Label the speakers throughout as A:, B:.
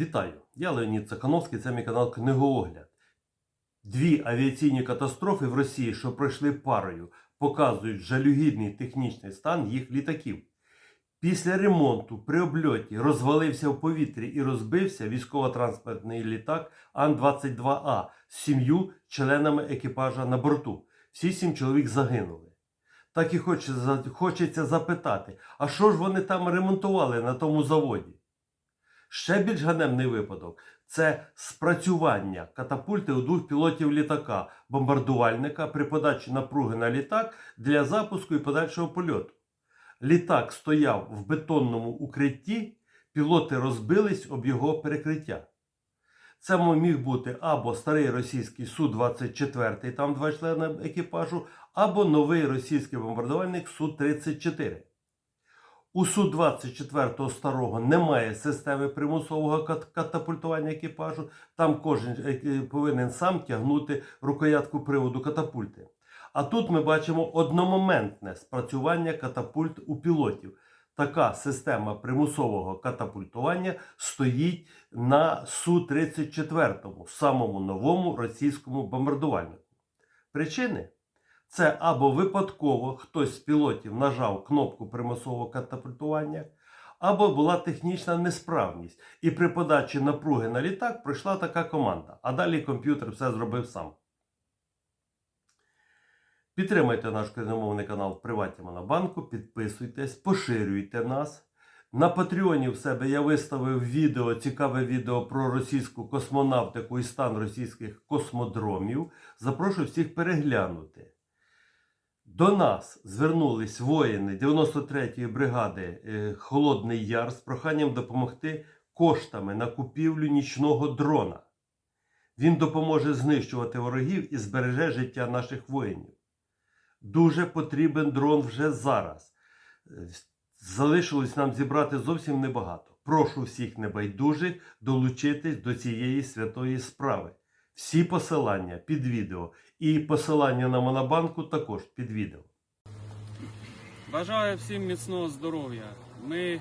A: Вітаю! Я Леонід Цехановський, це мій канал Книгоогляд. Дві авіаційні катастрофи в Росії, що пройшли парою, показують жалюгідний технічний стан їх літаків. Після ремонту при обльоті розвалився в повітрі і розбився військово-транспортний літак Ан-22А з сім'ю членами екіпажа на борту. Всі сім чоловік загинули. Так і хочеться, запитати, а що ж вони там ремонтували на тому заводі? Ще більш ганебний випадок це спрацювання катапульти у двох пілотів літака, бомбардувальника при подачі напруги на літак для запуску і подальшого польоту. Літак стояв в бетонному укритті, пілоти розбились об його перекриття. Це міг бути або старий російський Су-24, там два члени екіпажу, або новий російський бомбардувальник Су-34. У Су-24 старого немає системи примусового катапультування екіпажу. Там кожен е, повинен сам тягнути рукоятку приводу катапульти. А тут ми бачимо одномоментне спрацювання катапульт у пілотів. Така система примусового катапультування стоїть на Су-34, самому новому російському бомбардувальнику. Причини це або випадково хтось з пілотів нажав кнопку примусового катапультування, або була технічна несправність, і при подачі напруги на літак пройшла така команда, а далі комп'ютер все зробив сам. Підтримайте наш країномовний канал в Приваті Монобанку, підписуйтесь, поширюйте нас. На Патреоні в себе я виставив відео, цікаве відео про російську космонавтику і стан російських космодромів. Запрошую всіх переглянути. До нас звернулись воїни 93-ї бригади е, Холодний Яр з проханням допомогти коштами на купівлю нічного дрона. Він допоможе знищувати ворогів і збереже життя наших воїнів. Дуже потрібен дрон вже зараз. Е, Залишилось нам зібрати зовсім небагато. Прошу всіх небайдужих долучитись до цієї святої справи. Всі посилання під відео і посилання на Монобанку також під відео.
B: Бажаю всім міцного здоров'я. Ми, е,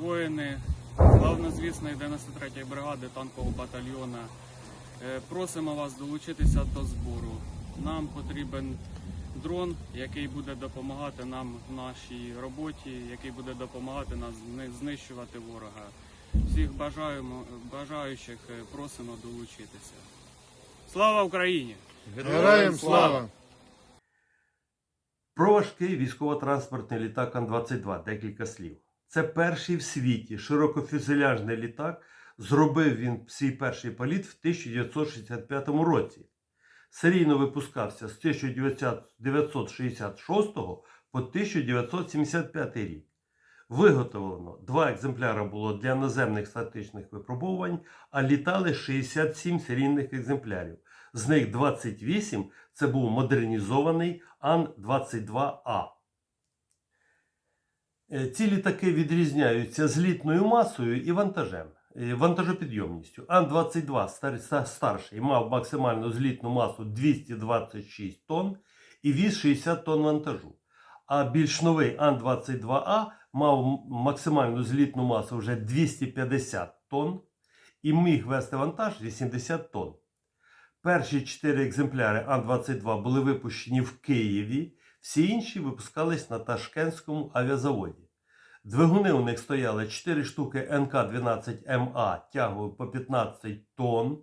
B: воїни славнозвісної 93-ї бригади танкового батальйона, е, просимо вас долучитися до збору. Нам потрібен дрон, який буде допомагати нам в нашій роботі, який буде допомагати нам зни- знищувати ворога. Всіх бажаємо, бажаючих е, просимо долучитися. Слава Україні!
C: Героям слава!
A: Про важкий військово-транспортний літак Ан-22 декілька слів. Це перший в світі широкофюзеляжний літак. Зробив він свій перший політ в 1965 році. Серійно випускався з 1966 по 1975 рік. Виготовлено два екземпляри було для наземних статичних випробувань, а літали 67 серійних екземплярів. З них 28 це був модернізований Ан-22А. Е, Ці літаки відрізняються злітною масою і вантажем, е, вантажопідйомністю. Ан-22 стар- старший мав максимальну злітну масу 226 тонн і віз 60 тонн вантажу. А більш новий Ан-22А мав максимальну злітну масу вже 250 тонн і міг вести вантаж 80 тонн. Перші чотири екземпляри Ан-22 були випущені в Києві, всі інші випускались на Ташкентському авіазаводі. Двигуни у них стояли 4 штуки НК-12МА тягою по 15 тонн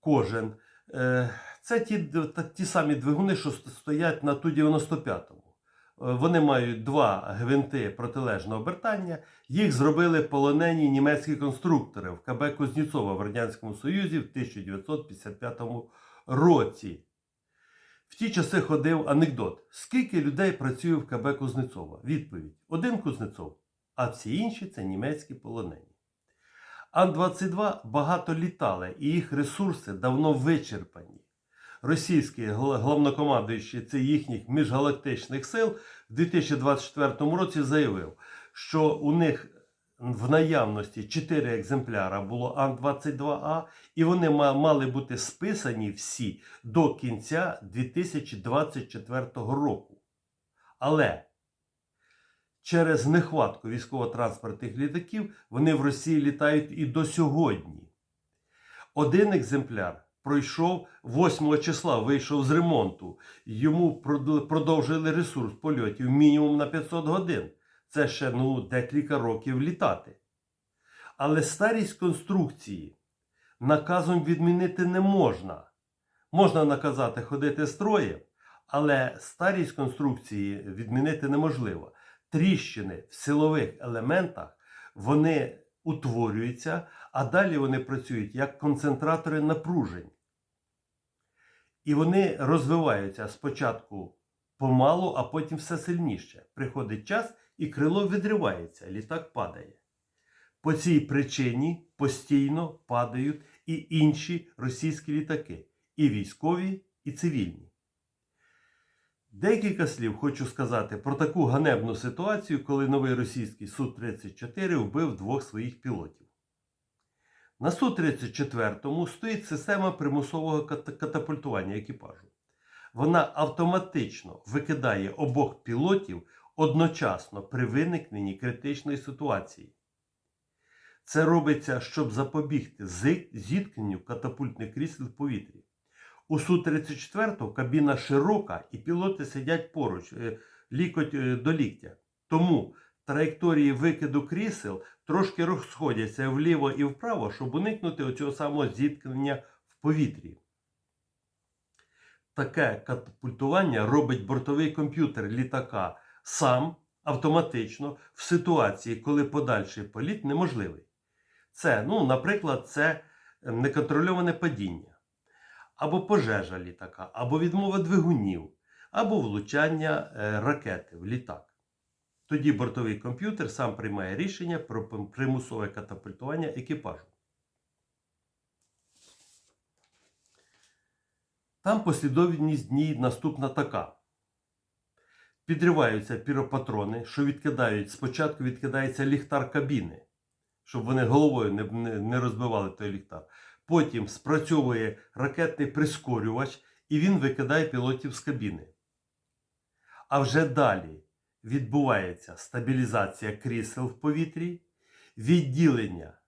A: кожен. Е, Це ті, ті самі двигуни, що стоять на Ту-95. Е, Вони мають два гвинти протилежного обертання. Їх зробили полонені німецькі конструктори в КБ Кузнєцова в Радянському Союзі в 1955 році. В ті часи ходив анекдот: скільки людей працює в КБ Кузнецова? Відповідь: один Кузнецов, а всі інші це німецькі полонені. Ан-22 багато літали, і їх ресурси давно вичерпані. Російський головнокомандуючий цих їхніх міжгалактичних сил в 2024 році заявив, що у них в наявності 4 екземпляра було Ан-22А, і вони мали бути списані всі до кінця 2024 року. Але через нехватку військово-транспортних літаків вони в Росії літають і до сьогодні. Один екземпляр пройшов 8 числа, вийшов з ремонту. Йому продовжили ресурс польотів мінімум на 500 годин. Це ще ну, декілька років літати. Але старість конструкції наказом відмінити не можна. Можна наказати ходити строєм, але старість конструкції відмінити неможливо. Тріщини в силових елементах вони утворюються, а далі вони працюють як концентратори напружень. І вони розвиваються спочатку помалу, а потім все сильніше. Приходить час і крило відривається, літак падає. По цій причині постійно падають і інші російські літаки, і військові, і цивільні. Декілька слів хочу сказати про таку ганебну ситуацію, коли новий російський Су-34 вбив двох своїх пілотів. На Су-34 стоїть система примусового ката- катапультування екіпажу. Вона автоматично викидає обох пілотів одночасно при виникненні критичної ситуації. Це робиться, щоб запобігти зіткненню катапультних крісел в повітрі. У Су-34 кабіна широка і пілоти сидять поруч, е, лікоть е, до ліктя. Тому траєкторії викиду крісел трошки розходяться вліво і вправо, щоб уникнути оцього самого зіткнення в повітрі. Таке катапультування робить бортовий комп'ютер літака сам автоматично в ситуації, коли подальший політ неможливий. Це, ну, наприклад, це неконтрольоване падіння, або пожежа літака, або відмова двигунів, або влучання е, ракети в літак. Тоді бортовий комп'ютер сам приймає рішення про примусове катапультування екіпажу. Там послідовність днів наступна така. Підриваються піропатрони, що відкидають, спочатку відкидається ліхтар кабіни, щоб вони головою не, не, не розбивали той ліхтар. Потім спрацьовує ракетний прискорювач, і він викидає пілотів з кабіни. А вже далі відбувається стабілізація крісел в повітрі, відділення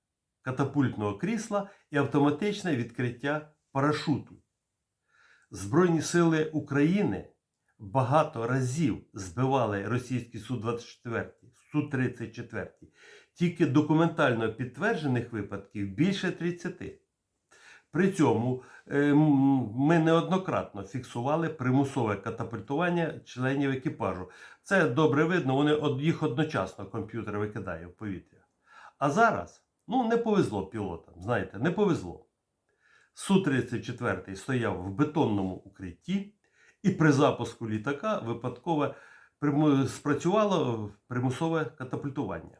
A: катапультного крісла і автоматичне відкриття парашуту. Збройні сили України багато разів збивали російські Су-24, Су-34. Тільки документально підтверджених випадків більше 30. При цьому е, ми неоднократно фіксували примусове катапультування членів екіпажу. Це добре видно, вони їх одночасно комп'ютер викидає в повітря. А зараз ну, не повезло пілотам, знаєте, не повезло. Су-34 стояв в бетонному укритті, і при запуску літака випадково спрацювало примусове катапультування.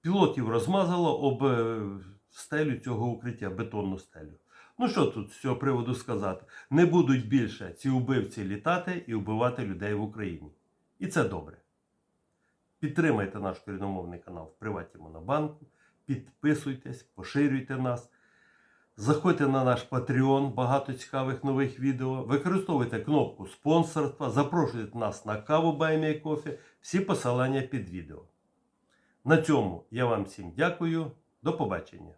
A: Пілотів розмазало об е, стелю цього укриття, бетонну стелю. Ну що тут з цього приводу сказати? Не будуть більше ці убивці літати і вбивати людей в Україні. І це добре. Підтримайте наш коріномовний канал в Приваті Монобанку, підписуйтесь, поширюйте нас. Заходьте на наш Patreon, багато цікавих нових відео. Використовуйте кнопку спонсорства, запрошуйте нас на каву Баймія Кофе. Всі посилання під відео. На цьому я вам всім дякую. До побачення.